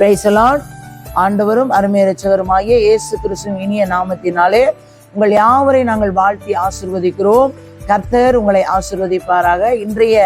பிரைசலான் ஆண்டவரும் அருமை ரட்சகருமாகிய இயேசு கிறிஸ்துவின் இனிய நாமத்தினாலே உங்கள் யாவரை நாங்கள் வாழ்த்தி ஆசிர்வதிக்கிறோம். கர்த்தர் உங்களை ஆசிர்வதிப்பாராக. இன்றைய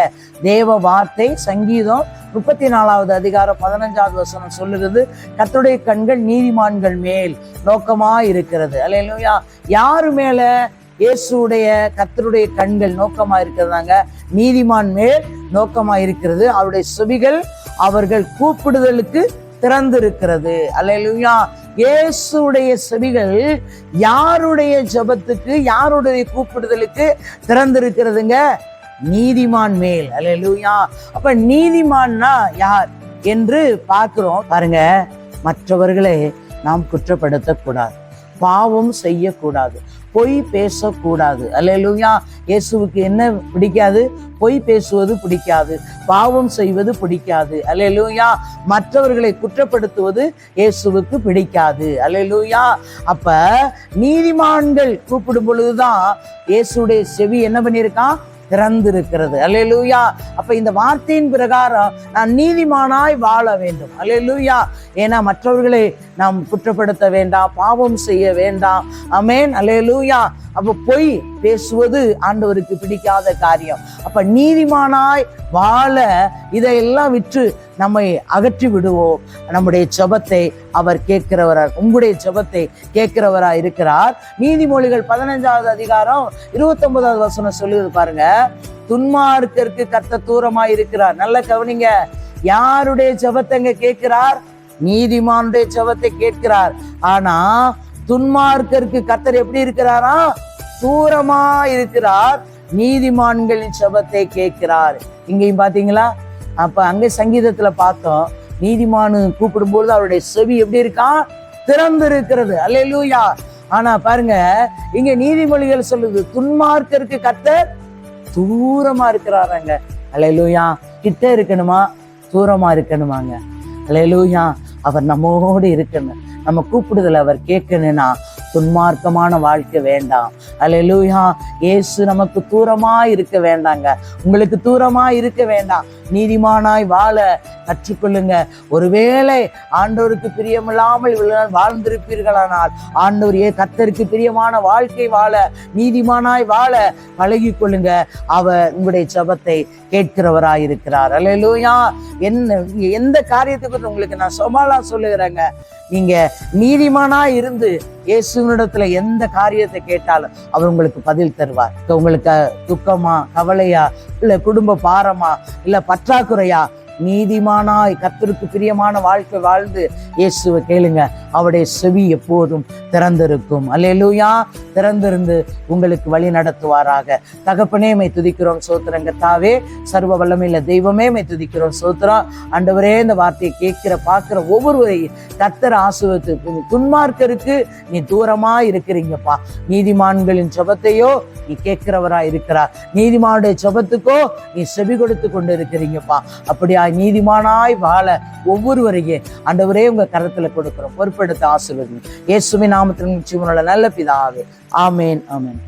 தேவ வார்த்தை சங்கீதம் முப்பத்தி நாலாவது அதிகாரம் பதினஞ்சாவது வசனம் சொல்லுகிறது கர்த்தருடைய கண்கள் நீதிமான்கள் மேல் நோக்கமா இருக்கிறது அல்லையா யாரு மேல இயேசுடைய கர்த்தருடைய கண்கள் நோக்கமா இருக்கிறதாங்க நீதிமான் மேல் நோக்கமா இருக்கிறது அவருடைய செவிகள் அவர்கள் கூப்பிடுதலுக்கு திறந்திருக்கிறது. அல்லா இயேசுடைய செவிகள் யாருடைய ஜெபத்துக்கு யாருடைய கூப்பிடுதலுக்கு திறந்திருக்கிறதுங்க? நீதிமான் மேல். அல்லா அப்ப நீதிமான்னா யார் என்று பார்க்கிறோம். பாருங்க மற்றவர்களை நாம் குற்றப்படுத்தக்கூடாது. பாவம் செய்யக்கூடாது. பொய் பேசக்கூடாது. அல்லேலூயா. இயேசுவுக்கு என்ன பிடிக்காது? பொய் பேசுவது பிடிக்காது. பாவம் செய்வது பிடிக்காது. அல்லேலூயா. மற்றவர்களை குற்றப்படுத்துவது இயேசுவுக்கு பிடிக்காது. அல்லேலூயா. அப்ப நீதிமான்கள் கூப்பிடும் பொழுதுதான் இயேசுடைய செவி என்ன பண்ணியிருக்கான் திறந்திருக்கிறது. அலையலூயா அப்ப இந்த வார்த்தையின் பிரகாரம் நான் நீதிமானாய் வாழ வேண்டும். அலையலூயா ஏன்னா மற்றவர்களை நாம் குற்றப்படுத்த வேண்டாம் பாவம் செய்ய வேண்டாம். அமேன் அலேலூயா அப்ப பொய் பேசுவது ஆண்டவருக்கு பிடிக்காத காரியம். அப்ப நீதிமானாய் வாழ இதையெல்லாம் விற்று நம்மை அகற்றி விடுவோம். நம்முடைய ஜபத்தை அவர் கேட்கிறவரார் உங்களுடைய ஜபத்தை கேட்கிறவரா இருக்கிறார். நீதிமொழிகள் பதினஞ்சாவது அதிகாரம் இருபத்தி ஒன்பதாவது வசனம் சொல்லுது பாருங்க. துன்மார்க்கருக்கு கத்த தூரமாய் இருக்கிறார். நல்ல கவனிங்க. யாருடைய ஜபத்தை கேட்கிறார்? நீதிமானுடைய சவத்தை கேட்கிறார். ஆனா துன்மார்க்கருக்கு கத்தர் எப்படி இருக்கிறாரா? தூரமா இருக்கிறார். நீதிமான்களின் சபத்தை கேட்கிறார். இங்கேயும் பாத்தீங்களா அப்ப அங்க சங்கீதத்துல பார்த்தோம் நீதிமானு கூப்பிடும்போது அவருடைய செவி எப்படி இருக்கான் திறந்து இருக்கிறது அல்லேலூயா. ஆனா பாருங்க இங்க நீதிமொழிகள் சொல்லுது துன்மார்க்கருக்கு கத்தர் தூரமா இருக்கிறாராங்க. அல்லேலூயா. கிட்ட இருக்கணுமா? தூரமா இருக்கணுமாங்க. அல்லேலூயா. அவர் நம்மோடு இருக்கணும். நம்ம கூப்பிடுதல் அவர் கேட்கணும்னா துன்மார்க்கமான வாழ்க்கை வேண்டாம். அல்லேலூயா இயேசு நமக்கு தூரமா இருக்க வேண்டாங்க. உங்களுக்கு தூரமா இருக்க வேண்டாம். நீதிமானாய் வாழ கற்றுக்கொள்ளுங்க. ஒருவேளை ஆண்டோருக்கு பிரியமில்லாமல் இவ்வளவு வாழ்ந்திருப்பீர்களானால் ஆண்டோர் ஏ கத்தருக்கு பிரியமான வாழ்க்கை வாழ நீதிமானாய் வாழ பழகி கொள்ளுங்க அவர் உங்களுடைய ஜபத்தை கேட்கிறவராய் இருக்கிறார் அல்லேலூயா என்ன எந்த காரியத்தை பற்றி உங்களுக்கு நான் சொமாலா சொல்லுகிறேங்க? நீங்க நீதிமானா இருந்து இயேசு தேவனிடத்துல எந்த காரியத்தை கேட்டாலும் அவர் உங்களுக்கு பதில் தருவார். உங்களுக்கு துக்கமா கவலையா இல்ல குடும்ப பாரமா இல்ல பற்றாக்குறையா நீதிமானாய் கர்த்தருக்கு பிரியமான வாழ்க்கை வாழ்ந்து இயேசுவை கேளுங்க. அவருடைய செவி எப்போதும் திறந்திருக்கும். அல்லேலூயா திறந்திருந்து உங்களுக்கு வழி நடத்துவாராக. தகப்பனே மை துதிக்கிறோம் சோத்திரங்க தாவே. சர்வ வல்லமையில தெய்வமே மை துதிக்கிறோம் சோத்திரம் ஆண்டவரே இந்த வார்த்தையை கேட்கிற பார்க்கிற ஒவ்வொருவரையும் கர்த்தர் ஆசுவத்து துன்மார்க்கருக்கு நீ தூரமா இருக்கிறீங்கப்பா. நீதிமான்களின் ஜபத்தையோ நீ கேட்கிறவரா இருக்கிறார். நீதிமானுடைய ஜபத்துக்கோ நீ செவி கொடுத்து கொண்டு இருக்கிறீங்கப்பா அப்படியா நீதிமானாய் வாழ ஒவ்வொருவரையும் ஆண்டவரே உங்க கரத்துல கொடுக்கிறோம். பொறுப்பெடுத்து ஆசிர்வதி இயேசுவின் நாமத்தின் நிச்சயமுள்ள நல்ல பிதாவே. ஆமேன் ஆமேன்.